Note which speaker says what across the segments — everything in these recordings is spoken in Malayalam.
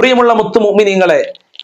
Speaker 1: പ്രിയമുള്ള മുത്തുമുമിനിങ്ങളെ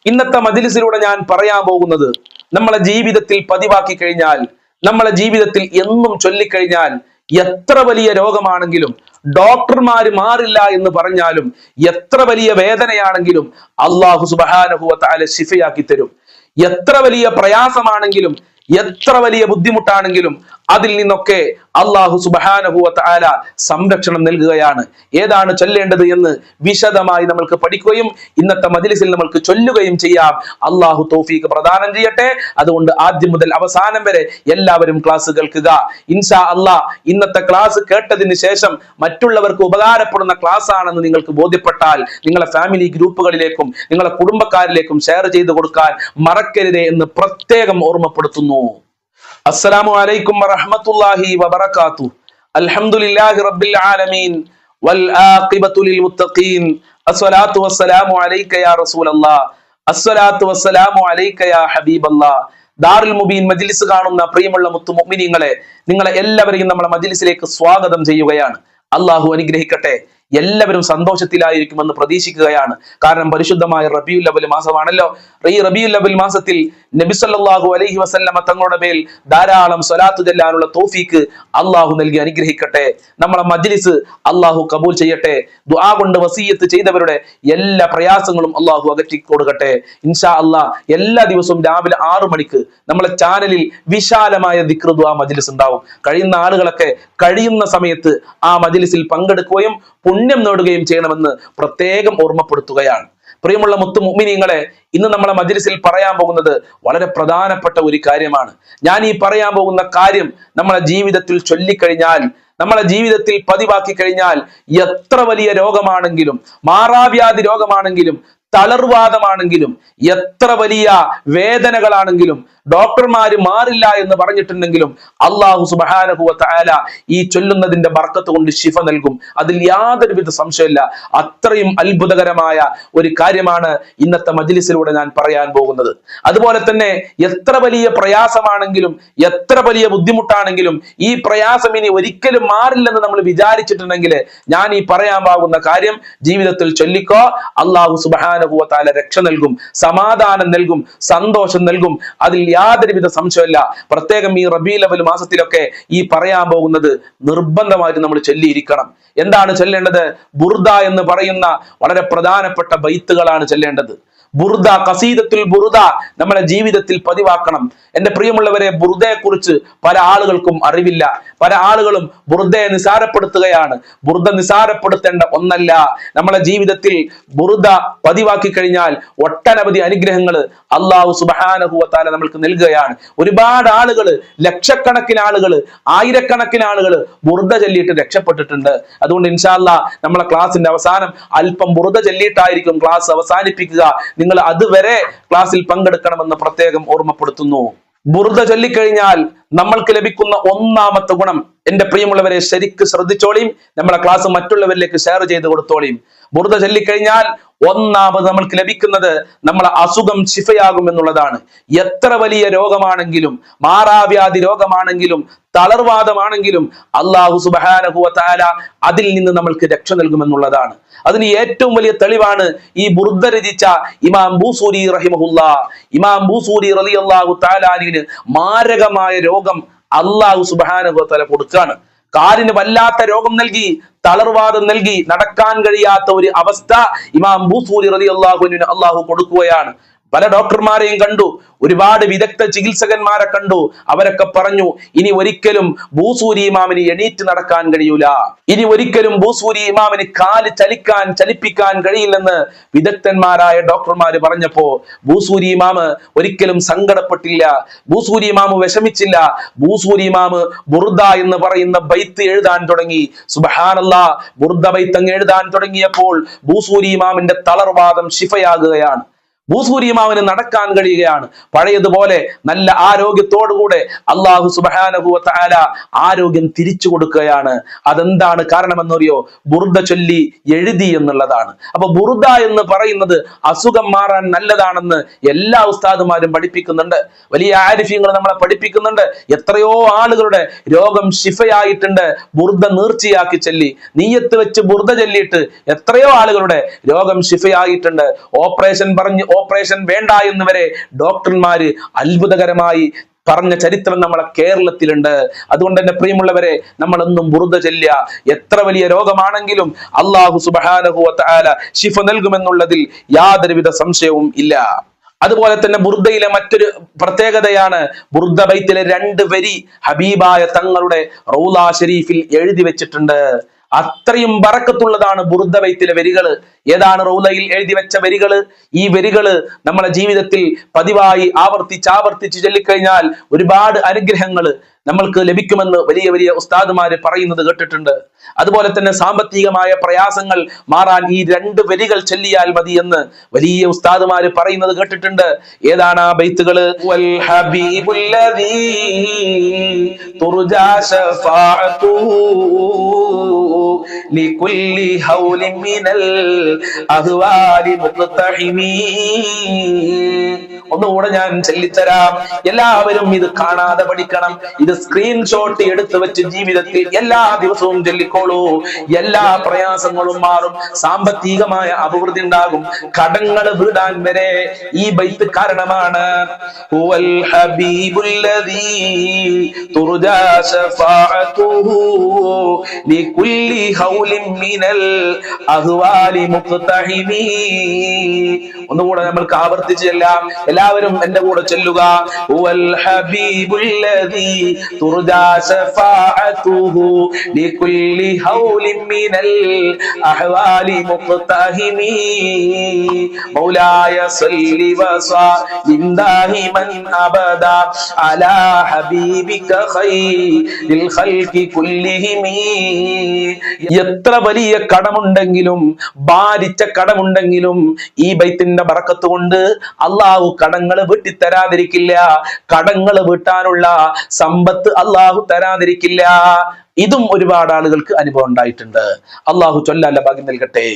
Speaker 1: ഇന്നത്തെ മജിലിസിലൂടെ ഞാൻ പറയാൻ പോകുന്നത് നമ്മളെ ജീവിതത്തിൽ പതിവാക്കി കഴിഞ്ഞാൽ നമ്മളെ ജീവിതത്തിൽ എന്നും ചൊല്ലിക്കഴിഞ്ഞാൽ എത്ര വലിയ രോഗമാണെങ്കിലും ഡോക്ടർമാര് മാറില്ല എന്ന് പറഞ്ഞാലും എത്ര വലിയ വേദനയാണെങ്കിലും അള്ളാഹു സുബാനഹുവ താല ശിഫയാക്കി തരും. എത്ര വലിയ പ്രയാസമാണെങ്കിലും എത്ര വലിയ ബുദ്ധിമുട്ടാണെങ്കിലും അതിൽ നിന്നൊക്കെ അള്ളാഹു സുബാനഹുവ ആല സംരക്ഷണം നൽകുകയാണ്. ഏതാണ് ചൊല്ലേണ്ടത് എന്ന് വിശദമായി നമ്മൾക്ക് പഠിക്കുകയും ഇന്നത്തെ മജിലിസിൽ നമ്മൾക്ക് ചൊല്ലുകയും ചെയ്യാം. അള്ളാഹു തോഫീക്ക് പ്രദാനം ചെയ്യട്ടെ. അതുകൊണ്ട് ആദ്യം മുതൽ അവസാനം വരെ എല്ലാവരും ക്ലാസ് കേൾക്കുക. ഇൻഷാ അള്ളാ ഇന്നത്തെ ക്ലാസ് കേട്ടതിന് ശേഷം മറ്റുള്ളവർക്ക് ഉപകാരപ്പെടുന്ന ക്ലാസ് ആണെന്ന് നിങ്ങൾക്ക് ബോധ്യപ്പെട്ടാൽ നിങ്ങളെ ഫാമിലി ഗ്രൂപ്പുകളിലേക്കും നിങ്ങളെ കുടുംബക്കാരിലേക്കും ഷെയർ ചെയ്തു കൊടുക്കാൻ മറക്കരുതേ എന്ന് പ്രത്യേകം ഓർമ്മപ്പെടുത്തുന്നു. അസ്സലാമു അലൈക്കും വറഹ്മത്തുള്ളാഹി വബറകാതുഹു. അൽഹംദുലില്ലാഹി റബ്ബിൽ ആലമീൻ. വൽ ആഖിബത്തു ലിൽ മുത്തഖീൻ. അസ്സലാത്തു വസ്സലാമു അലൈക യാ റസൂലല്ലാഹ്. അസ്സലാത്തു വസ്സലാമു അലൈക യാ ഹബീബല്ലാഹ്. ദാറുൽ മുബീൻ മജ്ലിസ് കാണുന്ന പ്രിയമുള്ള മുത്തു മുഅ്മിനീങ്ങളെ നിങ്ങളെ എല്ലാവരെയും നമ്മളെ മജ്ലിസിലേക്ക് സ്വാഗതം ചെയ്യുകയാണ്. അള്ളാഹു അനുഗ്രഹിക്കട്ടെ. എല്ലാവരും സന്തോഷത്തിലായിരിക്കുമെന്ന് പ്രതീക്ഷിക്കുകയാണ്. കാരണം പരിശുദ്ധമായ റബിയുൽ ലബൽ മാസമാണല്ലോ. ഈ റബിയുൽ ലബൽ മാസത്തിൽ നബിസല്ലാഹു അലൈഹി വസല്ലമ തങ്ങളുടെ മേൽ ധാരാളം സ്വലാത്തു ചെല്ലാനുള്ള തോഫീക്ക് അള്ളാഹു നൽകി അനുഗ്രഹിക്കട്ടെ. നമ്മളെ മജ്ലിസ് അള്ളാഹു കബൂൽ ചെയ്യട്ടെ. ദുആ കൊണ്ട് വസീയത്ത് ചെയ്തവരുടെ എല്ലാ പ്രയാസങ്ങളും അള്ളാഹു അകറ്റി കൊടുക്കട്ടെ. ഇൻഷാ അള്ളാഹ് എല്ലാ ദിവസവും രാവിലെ ആറു മണിക്ക് നമ്മളെ ചാനലിൽ വിശാലമായ ദിക്ർ ദുആ മജ്ലിസ് ഉണ്ടാവും. കഴിയുന്ന ആളുകളൊക്കെ കഴിയുന്ന സമയത്ത് ആ മജ്ലിസിൽ പങ്കെടുക്കുകയും പുണ്യം നേടുകയും ചെയ്യണമെന്ന് പ്രത്യേകം ഓർമ്മപ്പെടുത്തുകയാണ്. പ്രിയമുള്ള മുത്തു മുഅ്മിനീങ്ങളെ ഇന്ന് നമ്മളെ മജ്ലിസിൽ പറയാൻ പോകുന്നത് വളരെ പ്രധാനപ്പെട്ട ഒരു കാര്യമാണ്. ഞാൻ ഈ പറയാൻ പോകുന്ന കാര്യം നമ്മളെ ജീവിതത്തിൽ ചൊല്ലിക്കഴിഞ്ഞാൽ നമ്മളെ ജീവിതത്തിൽ പതിവാക്കി കഴിഞ്ഞാൽ എത്ര വലിയ രോഗമാണെങ്കിലും മാറാവ്യാധി രോഗമാണെങ്കിലും തളർവാദമാണെങ്കിലും എത്ര വലിയ വേദനകളാണെങ്കിലും ഡോക്ടർമാര് മാറില്ല എന്ന് പറഞ്ഞിട്ടുണ്ടെങ്കിലും അള്ളാഹു സുബാനഹുവ താല ഈ ചൊല്ലുന്നതിന്റെ ബർക്കത്ത് കൊണ്ട് ശിഫ നൽകും. അതിൽ യാതൊരുവിധ സംശയമില്ല അത്രയും അത്ഭുതകരമായ ഒരു കാര്യമാണ് ഇന്നത്തെ മജ്ലിസിലൂടെ ഞാൻ പറയാൻ പോകുന്നത്. അതുപോലെ തന്നെ എത്ര വലിയ പ്രയാസമാണെങ്കിലും എത്ര വലിയ ബുദ്ധിമുട്ടാണെങ്കിലും ഈ പ്രയാസം ഇനി ഒരിക്കലും മാറില്ലെന്ന് നമ്മൾ വിചാരിച്ചിട്ടുണ്ടെങ്കിൽ ഞാൻ ഈ പറയാൻ പോകുന്ന കാര്യം ജീവിതത്തിൽ ചൊല്ലിക്കോ അള്ളാഹു സുബാനഹുവ താല രക്ഷ നൽകും സമാധാനം നൽകും സന്തോഷം നൽകും. അതിൽ യാതൊരുവിധ സംശയമില്ല പ്രത്യേകം ഈ റബീ ലെവൽ മാസത്തിലൊക്കെ ഈ പറയാൻ പോകുന്നത് നിർബന്ധമായിട്ട് നമ്മൾ ചൊല്ലിയിരിക്കണം. എന്താണ് ചൊല്ലേണ്ടത്? ബുർദ എന്ന് പറയുന്ന വളരെ പ്രധാനപ്പെട്ട ബൈത്തുകളാണ് ചൊല്ലേണ്ടത്. ബുർദ കസീദത്തുൽ ബുർദ നമ്മളെ ജീവിതത്തിൽ പതിവാക്കണം. എന്റെ പ്രിയമുള്ളവരെ ബുർദയെ കുറിച്ച് പല ആളുകൾക്കും അറിവില്ല. പല ആളുകളും ബുർദയെ നിസാരപ്പെടുത്തുകയാണ്. ബുർദ നിസാരപ്പെടുത്തേണ്ട ഒന്നല്ല. നമ്മളെ ജീവിതത്തിൽ ബുർദ പതിവാക്കി കഴിഞ്ഞാൽ ഒട്ടനവധി അനുഗ്രഹങ്ങൾ അള്ളാഹു സുബാനഹുവത്താല നമ്മൾക്ക് നൽകുകയാണ്. ഒരുപാട് ആളുകൾ ലക്ഷക്കണക്കിന് ആളുകൾ ആയിരക്കണക്കിന് ആളുകൾ ബുർദ ചൊല്ലിയിട്ട് രക്ഷപ്പെട്ടിട്ടുണ്ട്. അതുകൊണ്ട് ഇൻഷാല്ല നമ്മളെ ക്ലാസിന്റെ അവസാനം അല്പം ബുർദ ചൊല്ലിയിട്ടായിരിക്കും ക്ലാസ് അവസാനിപ്പിക്കുക. നിങ്ങൾ അതുവരെ ക്ലാസ്സിൽ പങ്കെടുക്കണമെന്ന് പ്രത്യേകം ഓർമ്മപ്പെടുത്തുന്നു. ബുർദ ചൊല്ലിക്കഴിഞ്ഞാൽ നമ്മൾക്ക് ലഭിക്കുന്ന ഒന്നാമത്തെ ഗുണം എന്റെ പ്രിയമുള്ളവരെ ശരിക്ക് ശ്രദ്ധിച്ചോളിയും നമ്മളെ ക്ലാസ് മറ്റുള്ളവരിലേക്ക് ഷെയർ ചെയ്ത് കൊടുത്തോളിയും ബുർദ ചൊല്ലിക്കഴിഞ്ഞാൽ ഒന്നാമത് നമ്മൾക്ക് ലഭിക്കുന്നത് നമ്മളെ അസുഖം ശിഫയാകും എന്നുള്ളതാണ്. എത്ര വലിയ രോഗമാണെങ്കിലും മാറാവ്യാധി രോഗമാണെങ്കിലും തളർവാദമാണെങ്കിലും അള്ളാഹു സുബാനഹുവ താല അതിൽ നിന്ന് നമ്മൾക്ക് രക്ഷ നൽകുമെന്നുള്ളതാണ്. അതിന് ഏറ്റവും വലിയ തെളിവാണ് ഈ ബുർദ രചിച്ച ഇമാം ബൂസൂരി റഹിമഹുല്ല. ഇമാം ബൂസൂരി റലി അള്ളാഹു താലാലിന് മാരകമായ രോഗം അള്ളാഹു സുബാനഹുവ താല കൊടുക്കാണ് കാലിന് വല്ലാത്ത രോഗം നൽകി തളർവാദം നൽകി നടക്കാൻ കഴിയാത്ത ഒരു അവസ്ഥ ഇമാം ബൂസൂരി അള്ളാഹുവിന് അള്ളാഹു കൊടുക്കുകയാണ്. പല ഡോക്ടർമാരെയും കണ്ടു. ഒരുപാട് വിദഗ്ധ ചികിത്സകന്മാരെ കണ്ടു. അവരൊക്കെ പറഞ്ഞു ഇനി ഒരിക്കലും ഭൂസൂരി ഇമാമിന് എണീറ്റ് നടക്കാൻ കഴിയൂല. ഇനി ഒരിക്കലും ഭൂസൂരി ഇമാമിന് കാൽ ചലിക്കാൻ ചലിപ്പിക്കാൻ കഴിയില്ലെന്ന് വിദഗ്ധന്മാരായ ഡോക്ടർമാര് പറഞ്ഞപ്പോ ഭൂസൂരി ഇമാമ് ഒരിക്കലും സങ്കടപ്പെട്ടില്ല. ഭൂസൂരി ഇമാമ് വിഷമിച്ചില്ല. ഭൂസൂരി ഇമാമ് ബുർദ എന്ന് പറയുന്ന ബൈത്ത് എഴുതാൻ തുടങ്ങി. സുബഹാനല്ല ബുർദ ബൈത്ത് അങ്ങ് എഴുതാൻ തുടങ്ങിയപ്പോൾ ഭൂസൂരി ഇമാമിന്റെ തളർവാദം ശിഫയാകുകയാണ്. ഭൂസൂര്യമാവന് നടക്കാൻ കഴിയുകയാണ്. പഴയതുപോലെ നല്ല ആരോഗ്യത്തോടുകൂടെ അള്ളാഹു സുബാനഹുവ ആല ആരോഗ്യം തിരിച്ചു കൊടുക്കുകയാണ്. അതെന്താണ് കാരണമെന്നറിയോ? ബുർദ ചൊല്ലി എഴുതി എന്നുള്ളതാണ്. അപ്പൊ ബുർദ എന്ന് പറയുന്നത് അസുഖം മാറാൻ നല്ലതാണെന്ന് എല്ലാ ഉസ്താദുമാരും പഠിപ്പിക്കുന്നുണ്ട്. വലിയ ആരിഫ്യങ്ങൾ നമ്മളെ പഠിപ്പിക്കുന്നുണ്ട്. എത്രയോ ആളുകളുടെ രോഗം ശിഫയായിട്ടുണ്ട്. ബുർദ നീർച്ചയാക്കി ചൊല്ലി. നീയത്ത് വെച്ച് ബുർദ ചൊല്ലിയിട്ട് എത്രയോ ആളുകളുടെ രോഗം ശിഫയായിട്ടുണ്ട്. ഓപ്പറേഷൻ പറഞ്ഞ് ഓപ്പറേഷൻ വേണ്ട എന്ന് വരെ ഡോക്ടർമാര് അത്ഭുതകരമായി പറഞ്ഞ ചരിത്രം നമ്മളെ കേരളത്തിലുണ്ട്. അതുകൊണ്ട് തന്നെ പ്രിയമുള്ളവരെ നമ്മളൊന്നും ബുറുദ ചെല്ലുക. എത്ര വലിയ രോഗമാണെങ്കിലും അള്ളാഹു സുബാനഹുല ശിഫ നൽകുമെന്നുള്ളതിൽ യാതൊരുവിധ സംശയവും ഇല്ല. അതുപോലെ തന്നെ ബുർദയിലെ മറ്റൊരു പ്രത്യേകതയാണ് ബുർദ ബൈത്തിലെ രണ്ട് വരി ഹബീബായ തങ്ങളുടെ റൗല ഷെരീഫിൽ എഴുതി വെച്ചിട്ടുണ്ട്. അത്രയും ബറക്കത്തുള്ളതാണ് ബുർദ ബൈത്തിലെ വരികൾ. ഏതാണ് റൗലയിൽ എഴുതി വെച്ച വരികൾ? ഈ വരികൾ നമ്മളെ ജീവിതത്തിൽ പതിവായി ആവർത്തിച്ച് ആവർത്തിച്ച് ചൊല്ലിക്കഴിഞ്ഞാൽ ഒരുപാട് അനുഗ്രഹങ്ങൾ നമ്മൾക്ക് ലഭിക്കുമെന്ന് വലിയ വലിയ ഉസ്താദുമാര് പറയുന്നത് കേട്ടിട്ടുണ്ട്. അതുപോലെ തന്നെ സാമ്പത്തികമായ പ്രയാസങ്ങൾ മാറാൻ ഈ രണ്ട് വരികൾ ചൊല്ലിയാൽ മതി എന്ന് വലിയ ഉസ്താദുമാര് പറയുന്നത് കേട്ടിട്ടുണ്ട്. ഏതാണ് ആ ബൈത്തുകൾ ഒന്നുകൂടെ ഞാൻ ചൊല്ലിത്തരാം. എല്ലാവരും ഇത് കാണാതെ പഠിക്കണം. ഇത് സ്ക്രീൻഷോട്ട് എടുത്തു വെച്ച് ജീവിതത്തിൽ എല്ലാ ദിവസവും ചൊല്ലിക്കോളൂ എല്ലാ പ്രയാസങ്ങളും മാറും. സാമ്പത്തികമായ അഭിവൃദ്ധി ഉണ്ടാകും. കടങ്ങൾ വീടാൻ വരെ ഈ ബൈത്ത് കാരണമാണ്. ഒന്നുകൂടെ നമ്മൾക്ക് ആവർത്തിച്ച് ചെല്ലാം എല്ലാവരും എന്റെ കൂടെ ചെല്ലുക. ഹബീബുല്ലദീ തുർജാ ശഫാഅത്തുഹു ലികുല്ലി ഹൗലിൻ മിനൽ അഹ്വാലി مقتهمي മൗലായ صل وسلم دائما أبدا അലാ ഹബീബിക خير الخلق كلهم എത്ര വലിയ കടമുണ്ടെങ്കിലും ഭാരിച്ച കടമുണ്ടെങ്കിലും ഈ ബൈത്തിന്റെ ബറക്കത്ത് കൊണ്ട് അള്ളാഹു കടങ്ങൾ വെട്ടിത്തരാതിരിക്കില്ല. കടങ്ങൾ വീട്ടാനുള്ള സമ്പത്ത് അള്ളാഹു തരാതിരിക്കില്ല. ഇതും ഒരുപാട് ആളുകൾക്ക് അനുഭവം ഉണ്ടായിട്ടുണ്ട്. അള്ളാഹു ചൊല്ലല്ല ഭാഗ്യം നൽകട്ടെ.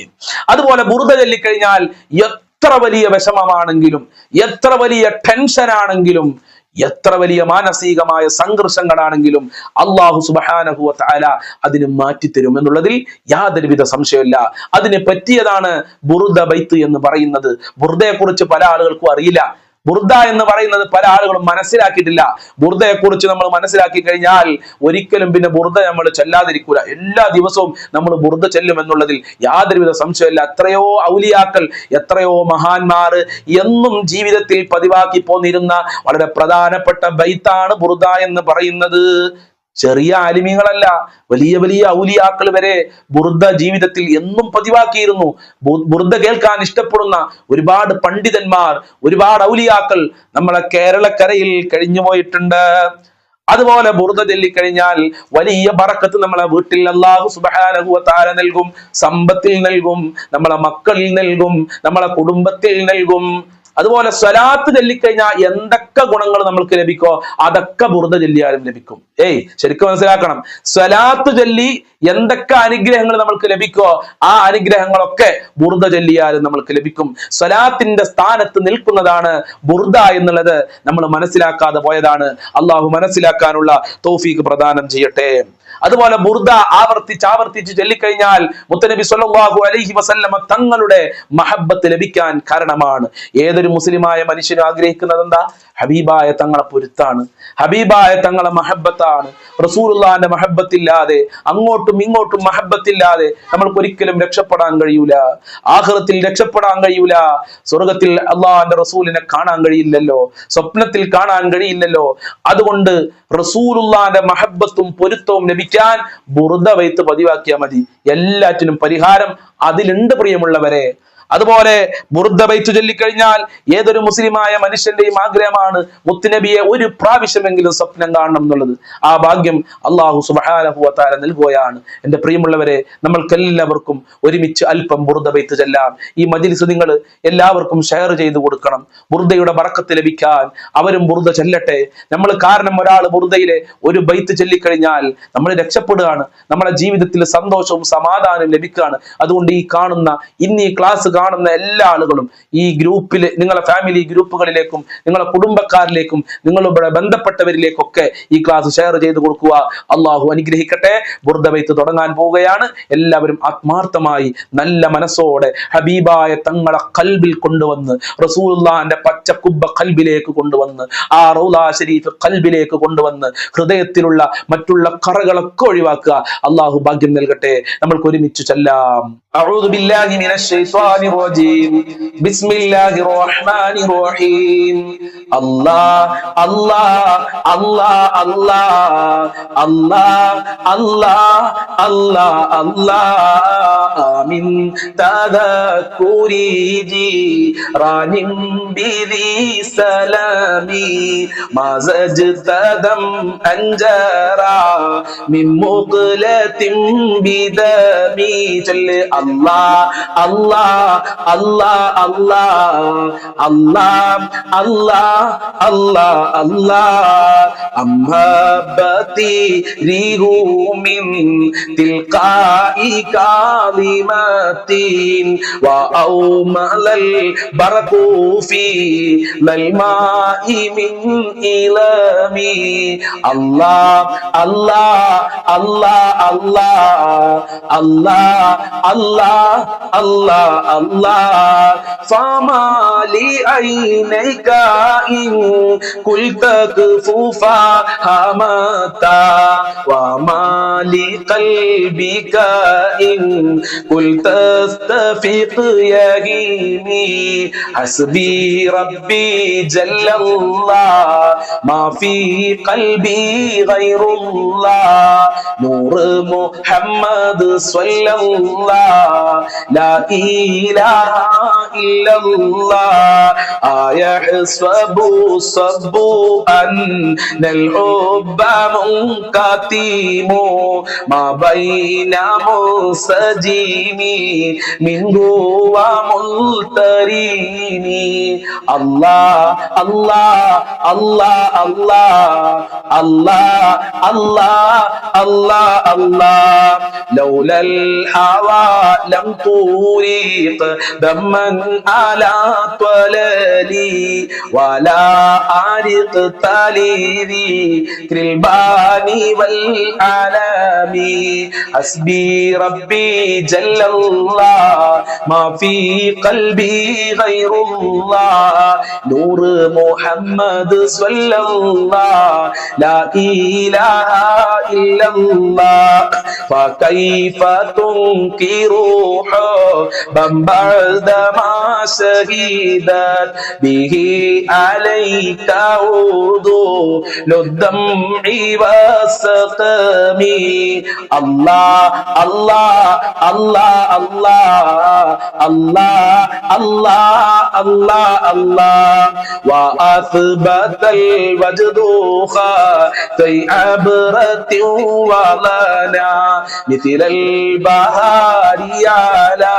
Speaker 1: അതുപോലെ ബുറുദ ചൊല്ലിക്കഴിഞ്ഞാൽ എത്ര വലിയ വിഷമമാണെങ്കിലും എത്ര വലിയ ടെൻഷൻ ആണെങ്കിലും എത്ര വലിയ മാനസികമായ സംഘർഷങ്ങളാണെങ്കിലും അള്ളാഹു സുബാനഹു താല അതിന് മാറ്റിത്തരും എന്നുള്ളതിൽ യാതൊരുവിധ സംശയമില്ല അതിന് പറ്റിയതാണ് ബുറുദ ബൈത്ത് എന്ന് പറയുന്നത്. ബുറുദയെ കുറിച്ച് പല ആളുകൾക്കും അറിയില്ല. ബുർദ എന്ന് പറയുന്നത് പല ആളുകളും മനസ്സിലാക്കിയിട്ടില്ല. ബുർദയെ കുറിച്ച് നമ്മൾ മനസ്സിലാക്കി കഴിഞ്ഞാൽ ഒരിക്കലും പിന്നെ ബുർദ നമ്മൾ ചെല്ലാതിരിക്കൂല. എല്ലാ ദിവസവും നമ്മൾ ബുർദ ചെല്ലും എന്നുള്ളതിൽ യാതൊരുവിധ സംശയമില്ല എത്രയോ ഔലിയാക്കൾ എത്രയോ മഹാന്മാർ എന്നും ജീവിതത്തിൽ പതിവാക്കി പോന്നിരുന്ന വളരെ പ്രധാനപ്പെട്ട ബൈത്താണ് ബുർദ എന്ന് പറയുന്നത്. ചെറിയ ആലിമീങ്ങളല്ല വലിയ വലിയ ഔലിയാക്കൾ വരെ ബുർദ ജീവിതത്തിൽ എന്നും പതിവാക്കിയിരുന്നു. ബുർദ കേൾക്കാൻ ഇഷ്ടപ്പെടുന്ന ഒരുപാട് പണ്ഡിതന്മാർ ഒരുപാട് ഔലിയാക്കൾ നമ്മളെ കേരളക്കരയിൽ കഴിഞ്ഞു പോയിട്ടുണ്ട്. അതുപോലെ ബുറുത ചൊല്ലിക്കഴിഞ്ഞാൽ വലിയ ബറക്കത്ത് നമ്മളെ വീട്ടിൽ അള്ളാഹു സുബാനഹുവ താര നൽകും സമ്പത്തിൽ നൽകും നമ്മളെ മക്കളിൽ നൽകും നമ്മളെ കുടുംബത്തിൽ നൽകും. അതുപോലെ സ്വലാത്ത് ചൊല്ലിക്കഴിഞ്ഞാൽ എന്തൊക്കെ ഗുണങ്ങൾ നമ്മൾക്ക് ലഭിക്കോ അതൊക്കെ ബുർദ ചൊല്ലിയാലും ലഭിക്കും. ഏയ് ശരിക്കും മനസ്സിലാക്കണം. സ്വലാത്ത് ചൊല്ലി എന്തൊക്കെ അനുഗ്രഹങ്ങൾ നമ്മൾക്ക് ലഭിക്കോ ആ അനുഗ്രഹങ്ങളൊക്കെ ബുർദ ചൊല്ലിയാലും നമ്മൾക്ക് ലഭിക്കും. സ്വലാത്തിന്റെ സ്ഥാനത്ത് നിൽക്കുന്നതാണ് ബുർദ എന്നുള്ളത് നമ്മൾ മനസ്സിലാക്കാതെ പോയതാണ്. അള്ളാഹു മനസ്സിലാക്കാനുള്ള തോഫീക്ക് പ്രദാനം ചെയ്യട്ടെ. അതുപോലെ ബുർദ ആവർത്തിച്ച് ആവർത്തിച്ച് ചൊല്ലിക്കഴിഞ്ഞാൽ മുത്തനബി സ്വല്ലല്ലാഹു അലൈഹി വസല്ലമ തങ്ങളുടെ മഹബത്ത് ലഭിക്കാൻ കാരണമാണ്. ഏതൊരു മുസ്ലിമായ മനുഷ്യനും ആഗ്രഹിക്കുന്നത് എന്താ? ഹബീബായ തങ്ങളെ പൊരുത്താണ്. ഹബീബായ തങ്ങളെ മഹബത്താണ് റസൂലുള്ളാന്റെ മഹബത്തില്ലാതെ അങ്ങോട്ടും ഇങ്ങോട്ടും മഹബത്തില്ലാതെ നമ്മൾക്ക് ഒരിക്കലും രക്ഷപ്പെടാൻ കഴിയൂല. ആഖിറത്തിൽ രക്ഷപ്പെടാൻ കഴിയൂല. സ്വർഗത്തിൽ അള്ളാഹാന്റെ റസൂലിനെ കാണാൻ കഴിയില്ലല്ലോ. സ്വപ്നത്തിൽ കാണാൻ കഴിയില്ലല്ലോ. അതുകൊണ്ട് റസൂലുള്ളാന്റെ മഹബത്തും പൊരുത്തവും ലഭിക്കാൻ ബുറുദ വൈത്ത് പതിവാക്കിയാൽ മതി. എല്ലാറ്റിനും പരിഹാരം അതിലുണ്ട് പ്രിയമുള്ളവരെ. അതുപോലെ ബുർദ ചൊല്ലിക്കഴിഞ്ഞാൽ ഏതൊരു മുസ്ലിമായ മനുഷ്യന്റെയും ആഗ്രഹമാണ് മുത്തുനബിയെ ഒരു പ്രാവശ്യമെങ്കിലും സ്വപ്നം കാണണം എന്നുള്ളത്. ആ ഭാഗ്യം അള്ളാഹു സുബാനഹുവത്താല നൽകുകയാണ്. എന്റെ പ്രിയമുള്ളവരെ നമ്മൾക്കെല്ലാവർക്കും ഒരുമിച്ച് അല്പം ബുർദ ബൈത്ത് ചെല്ലാം. ഈ മജിലിസ് നിങ്ങൾ എല്ലാവർക്കും ഷെയർ ചെയ്തു കൊടുക്കണം. ബുർദയുടെ വറക്കത്ത് ലഭിക്കാൻ അവരും ബുർദ ചെല്ലട്ടെ. നമ്മൾ കാരണം ഒരാൾ ബുർദയിലെ ഒരു ബൈത്ത് ചൊല്ലിക്കഴിഞ്ഞാൽ നമ്മൾ രക്ഷപ്പെടുകയാണ്. നമ്മുടെ ജീവിതത്തിൽ സന്തോഷവും സമാധാനവും ലഭിക്കുകയാണ്. അതുകൊണ്ട് ഈ കാണുന്ന ഇന്ന് ഈ ക്ലാസ് കാണുന്ന എല്ലാ ആളുകളും ഈ ഗ്രൂപ്പിൽ നിങ്ങളെ ഫാമിലി ഗ്രൂപ്പുകളിലേക്കും നിങ്ങളെ കുടുംബക്കാരിലേക്കും നിങ്ങളുടെ ബന്ധപ്പെട്ടവരിലേക്കൊക്കെ ഈ ക്ലാസ് ഷെയർ ചെയ്ത് കൊടുക്കുക. അള്ളാഹു അനുഗ്രഹിക്കട്ടെ. ബുർദവൈത്ത് തുടങ്ങാൻ പോവുകയാണ്. എല്ലാവരും ആത്മാർത്ഥമായി നല്ല മനസ്സോടെ ഹബീബായ തങ്ങളെ കൽബിൽ കൊണ്ടുവന്ന് റസൂലുള്ളാന്റെ പച്ചക്കുബ്ബ കൽബിലേക്ക് കൊണ്ടുവന്ന് ആ റൗലാ ഷരീഫ് കൽബിലേക്ക് കൊണ്ടുവന്ന് ഹൃദയത്തിലുള്ള മറ്റുള്ള കറകളൊക്കെ ഒഴിവാക്കുക. അള്ളാഹു ഭാഗ്യം നൽകട്ടെ. നമ്മൾക്ക് ഒരുമിച്ച് ചെല്ലാം. മിനശ്ശൈത്വാനി الرجيم. بسم الله الرحمن الرحيم. الله الله الله الله الله الله الله الله. من تذكر جيران بذي سلامي. ما زجت دم أنجرا من مقلة بدمي. جل الله الله আল্লাহ আল্লাহ আল্লাহ আল্লাহ আল্লাহ আল্লাহ আম্মাবাতি রিহু মিন তিলকাই কালিমাতিন ওয়া আউমালাল বারাকু লালমাই মিন ইলামি আল্লাহ আল্লাহ আল্লাহ আল্লাহ আল্লাহ আল্লাহ আল্লাহ আল্লাহ الله. فما لعينيك إن قلت كفوفا همتا وما لقلبك إن قلت استفيق يهيني. حسبي ربي جل الله. ما في قلبي غير الله. نور محمد صلى الله. لا إلا الله أيحسب الصب أن الحب منكتم ما بين منسجم منه وملترين الله الله الله الله الله الله الله الله لولا الهوى لم توريق دما على طلالي ولا أعرق تالي ذكر الباني والعالم حسبي ربي جل الله ما في قلبي غير الله نور محمد صلى الله لا إله إلا الله فكيف تنكر حبا بعد ما شهدت به عليك عودو للدمع والسقم. الله الله الله الله الله الله الله الله. وأثبت الوجد خاتي عبرة ولنا مثل البهار على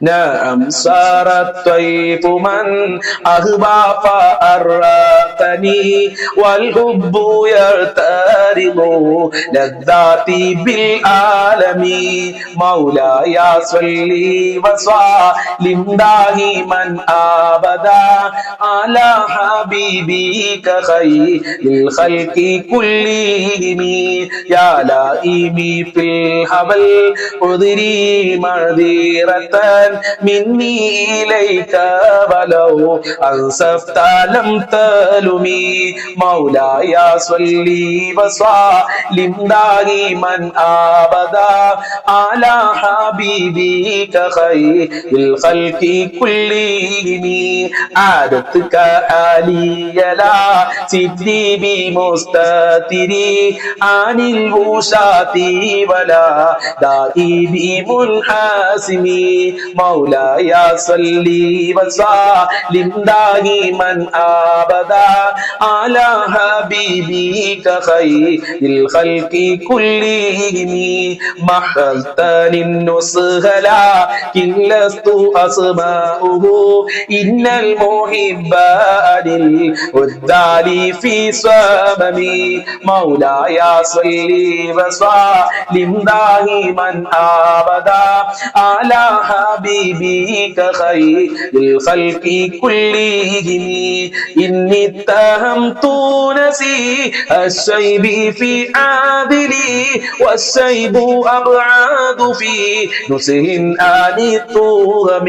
Speaker 1: نعم صار الطيف من أهبى فأرقني والحب يرترض لذاتي بالعالم مولاي صلي وسلم دائما أبدا على حبيبك خير الخلق كلهم يا لائمي في الهبل أذري معذرة مني إليك ولو أنصفت لم تلمي مولاي صلي وسلم دائما أبدا على حبيبك خير الخلق كلهم. عادتك آلي لا سدي بمستتري عن الوشاة ولا دائي بمنحاسم مولاي صلي وسلم دائما أبدا على حبيبك خير الخلق كلهم محلتني النصح لكن لست أسماؤه إن المحب للودال في صممي مولاي صلي وسلم دائما أبدا على حبيبك خير الخلق كلهم. إني اتهمت نسي الشيب في عادلي والشيب أبعاد في نسه آن التهم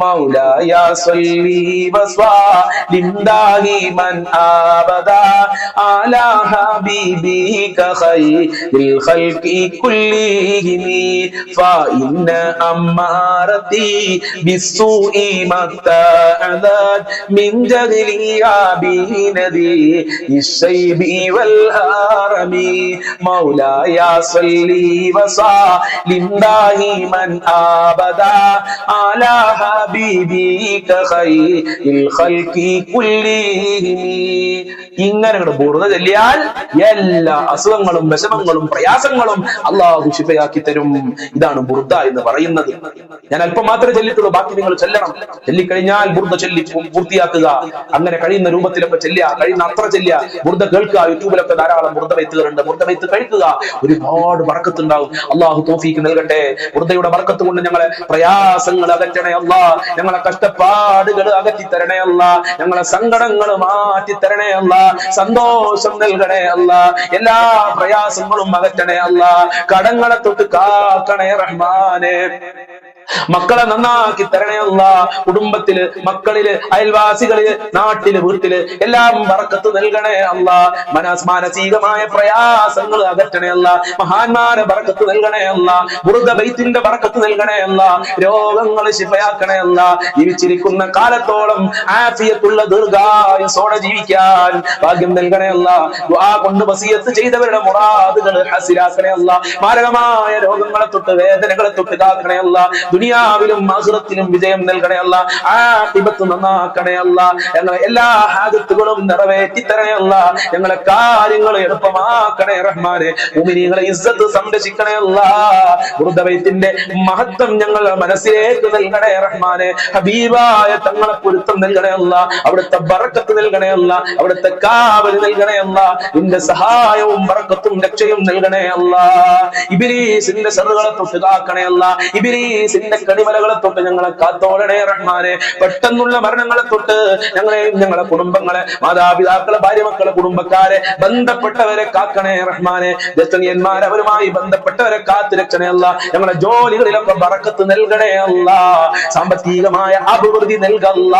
Speaker 1: مولاي صلي وسلم دائما أبدا على حبيبك خير الخلق كلهم. فإن أمارتي بالسوء ما ابتعدت من جهلي بنذي الشيب والهرم مولاي صلي وسلم دائما أبدا على حبيبك خير الخلق كلهم ഇങ്ങനെ അങ്ങോട്ട് ബുറുത ചൊല്ലിയാൽ എല്ലാ അസുഖങ്ങളും വിഷമങ്ങളും പ്രയാസങ്ങളും അള്ളാഹു ശിഫയാക്കി തരും ഇതാണ് ബുർദ എന്ന് പറയുന്നത് ഞാൻ അല്പം മാത്രമേ ചൊല്ലിട്ടുള്ളൂ ബാക്കി നിങ്ങൾ ചെല്ലണം. ചൊല്ലിക്കഴിഞ്ഞാൽ ബുർദ ചൊല്ലി പൂർത്തിയാക്കുക. അങ്ങനെ കഴിയുന്ന രൂപത്തിലൊക്കെ ചെല്ലുക. കഴിയുന്ന അത്ര ചെല്ലുക. ബുർദ കേൾക്കുക. യൂട്യൂബിലൊക്കെ ധാരാളം ബുർദ വെത്തുകളുണ്ട് ബുർദ വെത്ത് കഴിക്കുക. ഒരുപാട് വറക്കത്തുണ്ടാവും അള്ളാഹു തോഫീക്ക് നൽകട്ടെ. ബുർദയുടെ വറക്കത്ത് കൊണ്ട് ഞങ്ങളെ പ്രയാസങ്ങൾ അകറ്റണേ അല്ല ഞങ്ങളെ കഷ്ടപ്പാടുകൾ അകറ്റി തരണേ അല്ല ഞങ്ങളെ സങ്കടങ്ങൾ മാറ്റി തരണേ അല്ല സന്തോഷം നൽകണേ അല്ല എല്ലാ പ്രയാസങ്ങളും അകറ്റണേ അല്ല കടങ്ങളെ തൊട്ട് കാക്കണേ റഹ്മാനെ. മക്കളെ നന്നാക്കി തരണേ കുടുംബത്തിൽ മക്കളിൽ അയൽവാസികളിൽ നാട്ടിൽ വീട്ടിൽ എല്ലാം വറക്കത്ത് നൽകണേ അല്ല. മനസ് മാനസികമായ പ്രയാസങ്ങൾ അകറ്റണേ അല്ല. മഹാന്മാരെ വറക്കത്ത് നൽകണേ അല്ല. ബുറുദ ബൈത്തിന്റെ ബറക്കത്ത് നൽകണേ അല്ല. രോഗങ്ങൾ ശിഫയാക്കണേ അല്ല. ജീവിച്ചിരിക്കുന്ന കാലത്തോളം ആഫിയത്തുള്ള ദീർഘായുസോടെ ജീവിക്കാൻ ഭാഗ്യം നൽകണേ അല്ല. കൊണ്ട് വസിയത്ത് ചെയ്തവരുടെ മുറാദുകൾ ഹസിലാക്കണേ അല്ല. മാരകമായ രോഗങ്ങളെ തൊട്ട് വേദനകളെ തൊട്ട് കാക്കണേ അല്ല. ദുനിയാവിലും മാസുറത്തിലും വിജയം നൽകണേ അല്ല. ആഹിബത്ത് നന്നാക്കണേ അല്ല. ഞങ്ങളെ എല്ലാ ഹാജത്തുകളും നിറവേറ്റി തരണേ ഞങ്ങളെ കാര്യങ്ങൾ എളുപ്പമാക്കണേ റഹ്മാനെ. ഉമിനികളെ ഇസ്സത്ത് സംരക്ഷിക്കണേ അല്ല. മഹത്വം ഞങ്ങൾ മനസ്സിലേക്ക് നൽകണേ റഹ്മാനെ. ഹബീബായ തങ്ങളെ പൊരുത്തം നൽകണേ അവിടുത്തെ ബറക്കത്ത് നൽകണേ അവിടുത്തെ കാവൽ നൽകണേ അല്ല. സഹായവും ബറക്കത്തും രക്ഷയും നൽകണേ അല്ല. ഇബിലീസിന്റെ സെറുകളെ തൊട്ടുതാക്കണേ അല്ല. ഇബിലീസിന്റെ കടിമലകളെ തൊട്ട് ഞങ്ങളെ കാത്തോളണേ റഹ്മാനെ. പെട്ടെന്നുള്ള മരണങ്ങളെ തൊട്ട് ഞങ്ങളെയും ഞങ്ങളെ കുടുംബങ്ങളെ മാതാപിതാക്കളെ ഭാര്യമക്കളെ കുടുംബക്കാരെ ബന്ധപ്പെട്ടവരെ കാക്കണേ റഹ്മാനെ. ദസ്തനിയന്മാർ അവരുമായി ബന്ധപ്പെട്ടവരെ കാത്തിരക്കണേ അല്ല. ഞങ്ങളെ ജോലികളിലൊക്കെ വറക്കത്ത് നൽകണേ അല്ല. സാമ്പത്തികമായ അഭിവൃദ്ധി നൽകല്ല.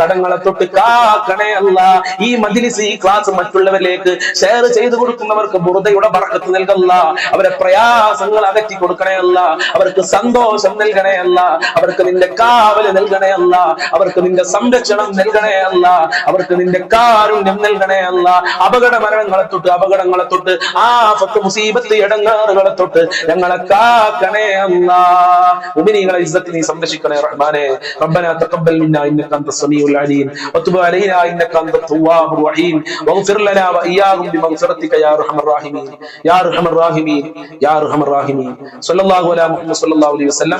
Speaker 1: കടങ്ങളെ തൊട്ട് കാക്കണേ അല്ല. ഈ മജിലിസ് ഈ ക്ലാസ് മറ്റുള്ളവരിലേക്ക് ഷെയർ ചെയ്തു കൊടുക്കുന്നവർക്ക് ബുറുദയുടെ വറക്കത്ത് നൽകല്ല. അവരെ പ്രയാസങ്ങൾ അകറ്റി കൊടുക്കണേ അല്ല. അവർക്ക് സന്തോഷം നൽകണേ അല്ല അവർക്ക് നിന്റെ കാവല് നൽകണേ അല്ല അവർക്ക് നിന്റെ സംരക്ഷണം നൽകണേ അല്ല അവർക്ക് നിന്റെ കാരുണ്യം നൽകണേ അല്ല അപകട മരണങ്ങളെ തൊട്ട് അപകടങ്ങളെ തൊട്ട് ആപത്ത് മുസീബത്ത് ഇടങ്ങാറുകളെ തൊട്ട് ഞങ്ങളെ കാക്കണേ അല്ല ഉമിനികളെ ഇസ്സത്ത് നീ സംരക്ഷിക്കണേ റഹ്മാനെ ربنا تقبل منا انك انت السميع العليم وتب علينا انك انت التواب الرحيم واغفر لنا واياهم بمغفرتك يا ارحم الراحمين يا ارحم الراحمين يا ارحم الراحمين صلى الله على محمد صلى الله عليه وسلم